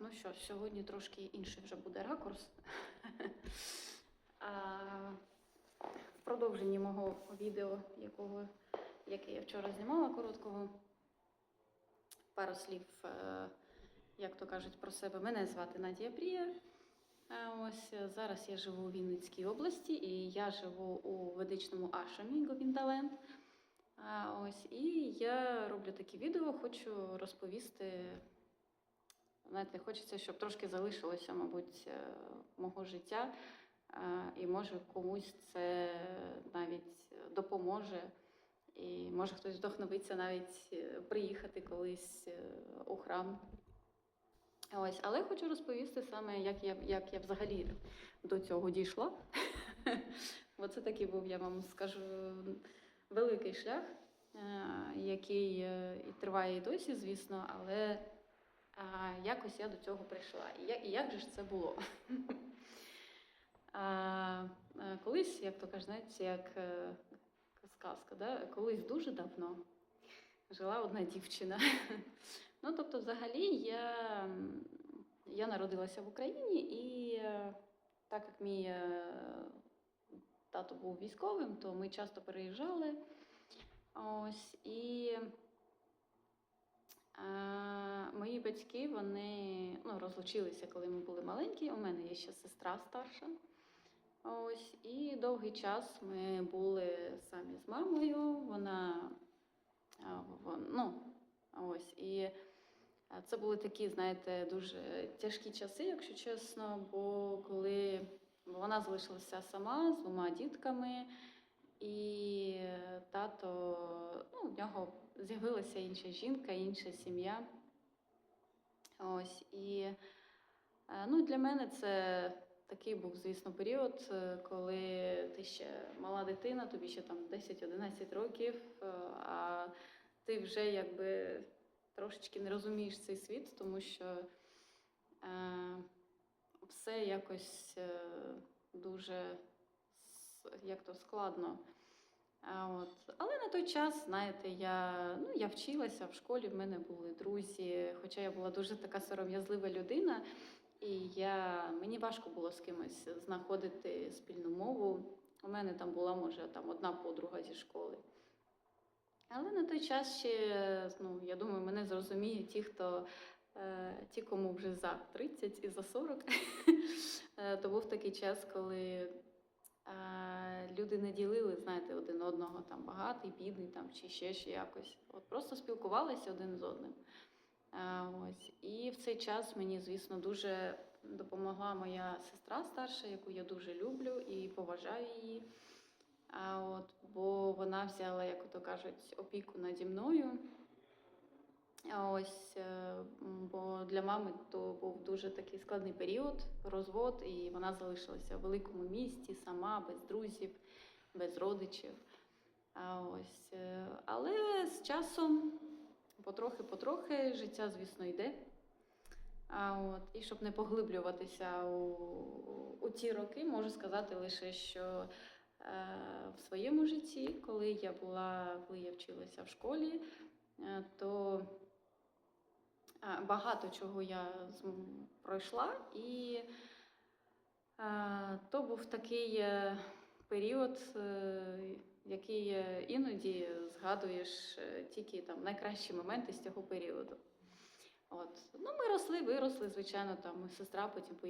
ну що, сьогодні трошки інший вже буде ракурс. В продовженні мого відео, якого, яке я вчора знімала короткого, пару слів, е, як то кажуть про себе. Мене звати Надія Прія. Ось зараз я живу у Вінницькій області і я живу у ведичному ашамі Говіндаленд. Ось і я роблю такі відео, хочу розповісти. Знаєте, хочеться, щоб трошки залишилося, мабуть, е, мого життя, е, і може комусь це навіть допоможе. І може хтось вдохновиться навіть е, приїхати колись у храм. Ось, але хочу розповісти саме, як я, як я взагалі до цього дійшла. Бо це такий був, я вам скажу, великий шлях, який і триває і досі, звісно, але якось я до цього прийшла. І як, і як же ж це було? Е, Колись, як то кажуть, знаєте, як е, сказка, да? колись дуже давно жила одна дівчина. Ну, тобто, взагалі, я, я народилася в Україні, і е, так як мій тато був військовим, то ми часто переїжджали. Ось, і мої батьки вони ну, розлучилися, коли ми були маленькі. У мене є ще сестра старша. Ось, і довгий час ми були самі з мамою. Вона ну, ось, і це були такі, знаєте, дуже тяжкі часи, якщо чесно, бо коли вона залишилася сама з двома дітками, і тато, ну, в нього з'явилася інша жінка, інша сім'я. Ось, і е, ну, для мене це такий був, звісно, період, е, коли ти ще мала дитина, тобі ще там 10-11 років, е, а ти вже якби трошечки не розумієш цей світ, тому що все якось дуже як то складно. От. Той час, знаєте, я, ну, я вчилася в школі, в мене були друзі, хоча я була дуже така сором'язлива людина, і я, мені важко було з кимось знаходити спільну мову. У мене там була, може, там одна подруга зі школи. Але на той час ще, ну, я думаю, мене зрозуміють ті, хто е, ті, кому вже за 30 і за 40. Е, То був такий час, коли люди не ділили, знаєте, один одного там багатий, бідний там, чи ще ще якось. От просто спілкувалися один з одним. Е, Ось. І в цей час мені, звісно, дуже допомогла моя сестра старша, яку я дуже люблю і поважаю її. А от, бо вона взяла, як то кажуть, опіку наді мною. Ось, е, бо для мами то був дуже такий складний період, розвод, і вона залишилася в великому місті сама, без друзів, без родичів. Ось, е, але з часом, потрохи-потрохи, життя, звісно, йде. А от, і щоб не поглиблюватися у, у ті роки, можу сказати лише, що е, в своєму житті, коли я була, коли я вчилася в школі, е, то багато чого я пройшла, і е, то був такий е, період, е, який е, іноді згадуєш е, тільки там найкращі моменти з цього періоду. От. Ну, ми росли, виросли, звичайно, там сестра потім поїхала.